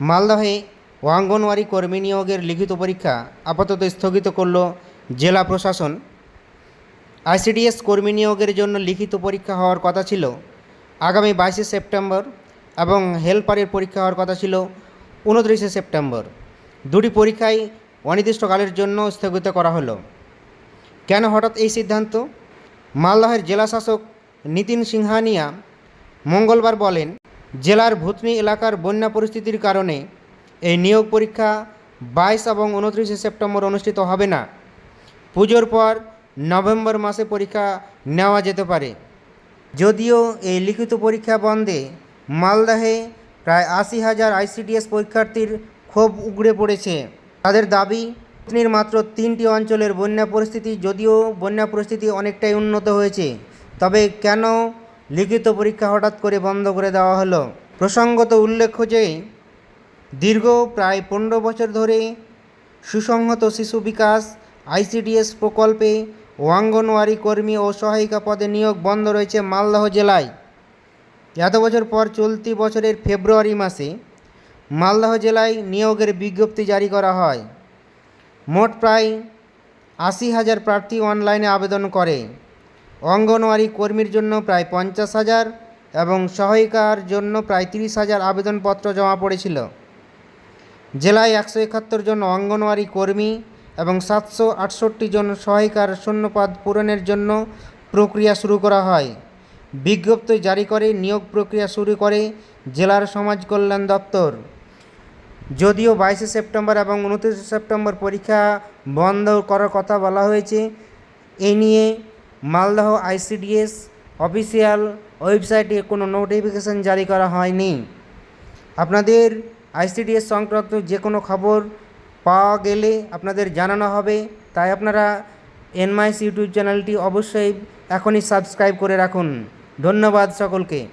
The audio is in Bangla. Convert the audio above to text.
মালদহে অঙ্গনওয়াড়ি কর্মী নিয়োগের লিখিত পরীক্ষা আপাতত স্থগিত করল জেলা প্রশাসন। আইসিডিএস কর্মী নিয়োগের জন্য লিখিত পরীক্ষা হওয়ার কথা ছিল আগামী বাইশে সেপ্টেম্বর এবং হেল্পারের পরীক্ষা হওয়ার কথা ছিল উনত্রিশে সেপ্টেম্বর। দুটি পরীক্ষাই অনির্দিষ্টকালের জন্য স্থগিত করা হলো। কেন হঠাৎ এই সিদ্ধান্ত? মালদহের জেলাশাসক নিতিন সিংহানিয়া মঙ্গলবার বলেন জেলার ভুতনি এলাকার বন্যা পরিস্থিতির কারণে এই নিয়োগ পরীক্ষা বাইশ এবং উনত্রিশে সেপ্টেম্বর অনুষ্ঠিত হবে না। পুজোর পর নভেম্বর মাসে পরীক্ষা নেওয়া যেতে পারে। যদিও এই লিখিত পরীক্ষা বন্ধে মালদাহে প্রায় আশি হাজার আইসিডিএস পরীক্ষার্থীর ক্ষোভ উগড়ে পড়েছে। তাদের দাবি, ভুতনির মাত্র তিনটি অঞ্চলের বন্যা পরিস্থিতি, যদিও বন্যা পরিস্থিতি অনেকটাই উন্নত হয়েছে, তবে কেন লিখিত পরীক্ষা হঠাৎ করে বন্ধ করে দেওয়া হলো। প্রসঙ্গত উল্লেখ্য যে, দীর্ঘ প্রায় পনেরো বছর ধরে সুসংহত শিশু বিকাশ, আইসিডিএস প্রকল্পে অঙ্গনওয়াড়ি কর্মী ও সহায়িকা পদে নিয়োগ বন্ধ রয়েছে মালদহ জেলায়। এত বছর পর চলতি বছরের ফেব্রুয়ারি মাসে মালদহ জেলায় নিয়োগের বিজ্ঞপ্তি জারি করা হয়। মোট প্রায় আশি হাজার প্রার্থী অনলাইনে আবেদন করে। অঙ্গনওয়াড়ি কর্মীর জন্য প্রায় পঞ্চাশ হাজার এবং সহায়িকার জন্য প্রায় তিরিশ হাজার আবেদনপত্র জমা পড়েছিল। জেলায় একশো একাত্তর জন অঙ্গনওয়াড়ি কর্মী এবং সাতশো আটষট্টি জন সহায়িকার শূন্যপদ পূরণের জন্য প্রক্রিয়া শুরু করা হয়। বিজ্ঞপ্তি জারি করে নিয়োগ প্রক্রিয়া শুরু করে জেলার সমাজ কল্যাণ দপ্তর। যদিও বাইশে সেপ্টেম্বর এবং উনত্রিশে সেপ্টেম্বর পরীক্ষা বন্ধ করার কথা বলা হয়েছে, এ নিয়ে মালদহ আইসিডিএস অফিসিয়াল ওয়েবসাইটে কোনো নোটিফিকেশান জারি করা হয়নি। আপনাদের আইসিডিএস সংক্রান্ত যে কোনো খবর পাওয়া গেলে আপনাদের জানানো হবে। তাই আপনারা এনমাইস ইউটিউব চ্যানেলটি অবশ্যই এখনই সাবস্ক্রাইব করে রাখুন। ধন্যবাদ সকলকে।